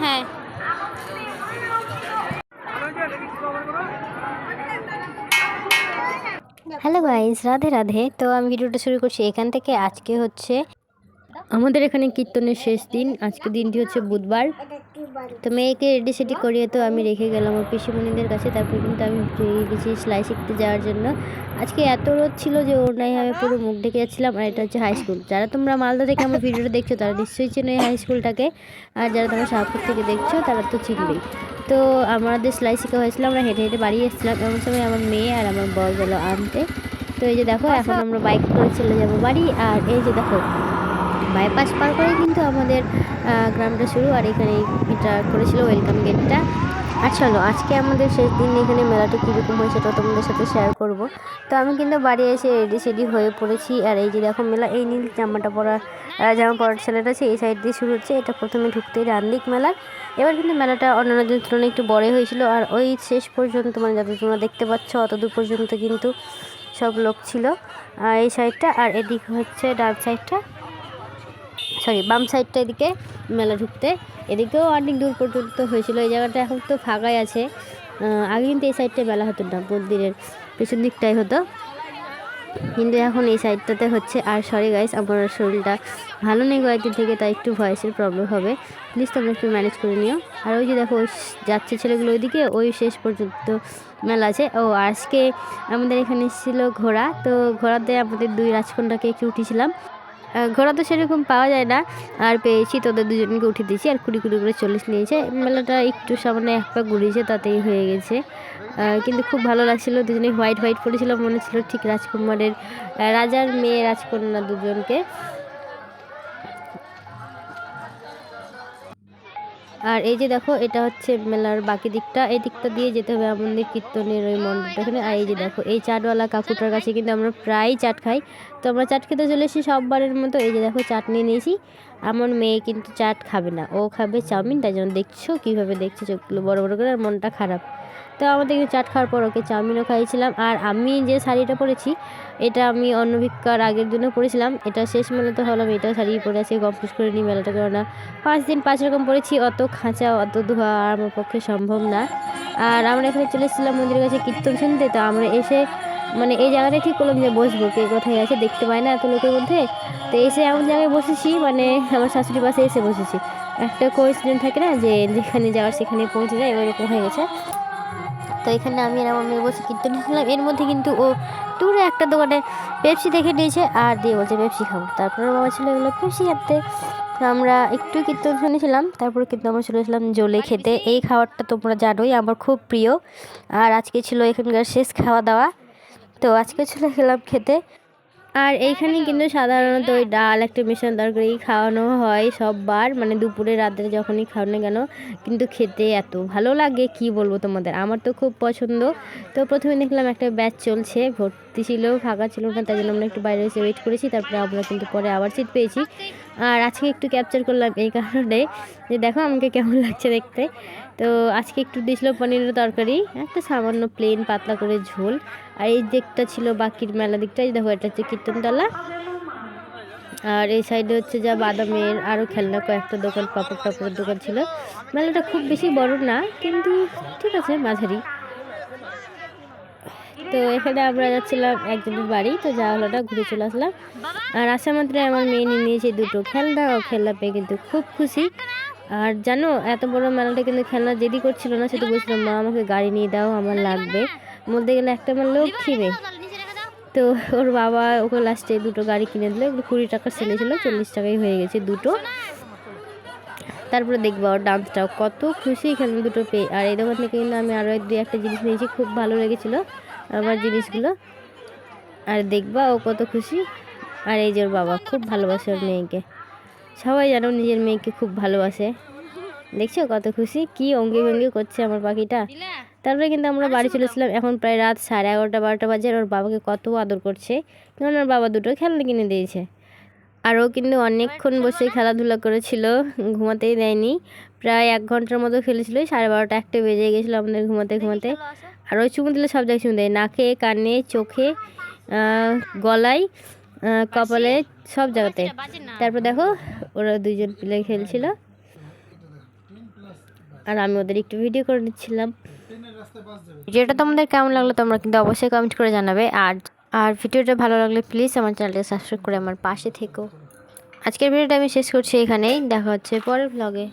হ্যাঁ। Hello guys, Radhe Radhe. তো আমি ভিডিওটা শুরু করছি এখান থেকে। আজকে হচ্ছে আমাদের এখানে কীর্তনের শেষ দিন। আজকে দিনটি হচ্ছে বুধবার। তো মেয়েকে রেডি সেডি করিয়ে তো আমি রেখে গেলাম আমার পিসিমণিদের কাছে। তারপরে কিন্তু আমি বেরিয়ে গেছি সেলাই শিখতে যাওয়ার জন্য। আজকে এত রোদ ছিল যে ওর নাই, আমি পুরো মুখ ঢেকে যাচ্ছিলাম আর এটা হচ্ছে হাই স্কুল যারা তোমরা মালদা থেকে আমার ভিডিওটা দেখছ, তারা নিশ্চয়ই এই হাই স্কুলটাকে আর যারা তোমরা শাহপুর থেকে দেখছ, তারা তো চিনবেই। তো আমাদের সেলাই শেখা হয়েছিল, আমরা হেঁটে হেঁটে বাড়ি এসেছিলাম। এমন সময় আমার মেয়ে আর আমার বর গেলো আনতে। তো এই যে দেখো, এখন আমরা বাইক করে চলে যাব বাড়ি। আর এই যে দেখো বাইপাস পার করে কিন্তু আমাদের গ্রামটা শুরু আর এখানে এটা করেছিল ওয়েলকাম গেটটা। আর চলো, আজকে আমাদের শেষ দিন এখানে মেলাটা কীরকম হয় সেটা তোমাদের সাথে শেয়ার করব। তো আমি কিন্তু বাড়ি এসে রেডি সেডি হয়ে পড়েছি। আর এই যে দেখো মেলা, এই নীল জামাটা পরা জামা পরার ছেলেটা আছে, এই সাইড দিয়ে শুরু হচ্ছে। এটা প্রথমে ঢুকতেই রান্দিক মেলা। এবার কিন্তু মেলাটা অন্যান্য দিনের তুলনায় একটু বড় হয়েছিল। আর ওই শেষ পর্যন্ত মানে যাতে তোমরা দেখতে পাচ্ছ, অতদূর পর্যন্ত কিন্তু সব লোক ছিল এই সাইডটা আর এদিক হচ্ছে ডান সাইডটা সরি, বাম সাইডটা এদিকে মেলা ঢুকতে। এদিকেও অনেক দূর পর্যন্ত হয়েছিল, এই জায়গাটা এখন তো ফাঁকাই আছে। আগে কিন্তু এই সাইডটায় মেলা হতো না, মন্দিরের পেছন দিকটাই হতো। কিন্তু এখন এই সাইডটাতে হচ্ছে। আর সরি গাইস আমার শরীরটা ভালো নেই কয়েকদিন থেকে, তাই একটু ভয়েসের প্রবলেম হবে। প্লিজ তোমরা একটু ম্যানেজ করে নিও। আর ওই যে দেখো যাচ্ছে ছেলেগুলো ওইদিকে, ওই শেষ পর্যন্ত মেলা আছে। ও, আজকে আমাদের এখানে ছিল ঘোড়া। তো ঘোড়াতে আমাদের দুই রাজকন্যাকে একটু উঠেছিলাম ঘোড়া তো সেরকম পাওয়া যায় না। আর পেয়েছি, তোদের দুজনকে উঠে দিয়েছি, আর কুড়ি কুড়ি করে চল্লিশ নিয়েছে। মেলাটা একটু সামনে এক পা ঘুরিয়েছে, তাতেই হয়ে গেছে। কিন্তু খুব ভালো লাগছিল দুজনে হোয়াইট হোয়াইট পরেছিল মনে ছিল ঠিক রাজকুমারের রাজার মেয়ে রাজকন্যা দুজনকে। আর এই যে দেখো, এটা হচ্ছে মেলার বাকি দিকটা। এই দিকটা দিয়ে যেতে হবে আমাদের কীর্তনের ওই মন্দিরটা এখানে আর এই যে দেখো, এই চাটওয়ালা কাকুটার কাছে কিন্তু আমরা প্রায় চাট খাই। তো আমরা চাট খেতে চলে এসেছি সববারের মতো। এই যে দেখো, চাট নিয়ে নিয়েছি। আমার মেয়ে কিন্তু চাট খাবে না। ও খাবে চাউমিন, তাই জন্য দেখছ, কীভাবে দেখছ চোখগুলো বড় বড় করে, আর মনটা খারাপ। তো আমাদের চাট খাওয়ার পর ওকে চাউমিনও খাইয়েছিলাম। আর আমি যে শাড়িটা পরেছি, এটা আমি অন্নভিক্ষার আগের জন্য পরেছিলাম। এটা শেষ মেলাতে হলাম এটা শাড়ি পরে আছে কমপ্লিট করে নিই মেলাটা। কেননা পাঁচ দিন পাঁচ রকম পরেছি, অত খাঁচা, অত ধোয়া আর আমার পক্ষে সম্ভব না। আর আমরা এখানে চলে এসেছিলাম মন্দিরের কাছে কীর্তন শুনতে, তো আমরা এসে মানে এই জায়গাটা ঠিক করলাম যে বসবো, কে কোথায় আছে দেখতে পাই না এত লোকের মধ্যে। তো এসে এমন জায়গায় বসেছি মানে আমার শাশুড়ি পাশে এসে বসেছি। একটা কোইন্সিডেন্ট থাকে না যে যেখানে যাওয়ার সেখানে পৌঁছে যায় ওরকম হয়ে গেছে। তো এখানে আমি আর আমার মেয়ে বসে কীর্তন নিয়েছিলাম এর মধ্যে কিন্তু ও দূরে একটা দোকানে পেপসি দেখে নিয়েছে আর দিয়ে বলছে, পেপসি খাব তারপরে বাবা ছিল এগুলো পেপসি খেতে তো আমরা একটু কীর্তন শুনেছিলাম, তারপরে কিন্তু আমরা চলে এসেছিলাম জলে খেতে। এই খাবারটা তোমরা জানোই, আমার খুব প্রিয়। আর আজকে ছিল এখানকার শেষ খাওয়া দাওয়া। তো আজকে চলে গেলাম খেতে। আর এইখানে কিন্তু সাধারণত ওই ডাল, একটা মিশন তরকারি খাওয়ানো হয় সববার মানে দুপুরে রাতে যখনই খাওয়ানো কেন, কিন্তু খেতে এত ভালো লাগে, কি বলব তোমাদের? আমার তো খুব পছন্দ। তো প্রথমে দেখলাম একটা ব্যাচ চলছে ভর্তি ছিল, ফাঁকা ছিল না, তাই জন্য আমরা একটু বাইরে এসে ওয়েট করেছি, তারপরে আমরা কিন্তু পরে আবার সিট পেয়েছি। আর আজকে একটু ক্যাপচার করলাম এই কারণে যে দেখো আমাকে কেমন লাগছে দেখতে। তো আজকে একটু দিয়েছিল পনিরের তরকারি, একটা সামান্য প্লেন পাতলা করে ঝোল। আর এই দিকটা ছিল বাকির মেলা দিকটা দেখো এটা হচ্ছে কীর্তনতলা। আর এই সাইডে হচ্ছে যা বাদামের আরও খেলনা, কয়েকটা দোকান পাপড় টাপড়ের দোকান ছিল। মেলাটা খুব বেশি বড় না, কিন্তু ঠিক আছে মাঝারি। তো এখানে আমরা যাচ্ছিলাম একজনের বাড়ি, তো যাওয়া হলো না, ঘুরে চলে আসলাম। আর আসা মাত্র আমার মেয়ে নিয়ে নিয়েছে দুটো খেলনা, ও খেলনা পেয়ে কিন্তু খুব খুশি। আর জানো, এত বড় মেলাটা কিন্তু খেলনা জেদি করছিল না সেটা বলছিল, মা, আমাকে গাড়ি নিয়ে দাও, আমার লাগবে। বলতে গেলে একটা আমার লক্ষ্মী মেয়ে। তো ওর বাবা ওকে লাস্টে দুটো গাড়ি কিনে দিল ওগুলো কুড়ি টাকা সেলে ছিল, চল্লিশ টাকাই হয়ে গেছে দুটো। তারপরে দেখব ওর ডান্সটাও কত খুশি এখানে দুটো পেয়ে। আর এই দোকান থেকে কিন্তু আমি আরও দুই একটা জিনিস নিয়েছি, খুব ভালো লেগেছিলো। আমার জিনিসগুলো। আর দেখবা ও কত খুশি। আর এই যে ওর বাবা, খুব ভালোবাসে ওর মেয়েকে। সবাই জানো নিজের মেয়েকে খুব ভালোবাসে। দেখছ কত খুশি? কি অঙ্গে ভঙ্গি করছে আমার পাখিটা। তারপরে কিন্তু আমরা বাড়ি চলে চলেছিলাম এখন প্রায় রাত সাড়ে এগারোটা, বারোটা বাজে ওর বাবাকে কত আদর করছে। কারণ ওর বাবা দুটো খেলনা কিনে দিয়েছে। আর ও কিন্তু অনেকক্ষণ বসে খেলাধুলা করেছিল, ঘুমাতেই দেয়নি। প্রায় এক ঘণ্টার মতো খেলেছিল, সাড়ে বারোটা, একটা বেজে গেছিল আমাদের ঘুমাতে ঘুমাতে। আর ওই চুমু দিলে সব জায়গায় চুমু দেয়। নাকে, কানে, চোখে গলায় কপালে, সব জায়গাতে। তারপর দেখো, ওরা দুইজন পিলে খেলছিল। আর আমি ওদের একটু ভিডিও করে নিচ্ছিলাম ভিডিওটা তোমাদের কেমন লাগল তোমরা কিন্তু অবশ্যই কমেন্ট করে জানাবে। আর আর ভিডিওটা ভালো লাগলে প্লিজ আমার চ্যানেলটা সাবস্ক্রাইব করে আমার পাশে থেকো। আজকের ভিডিওটা আমি শেষ করছি এখানেই। দেখা হচ্ছে পরের ব্লগে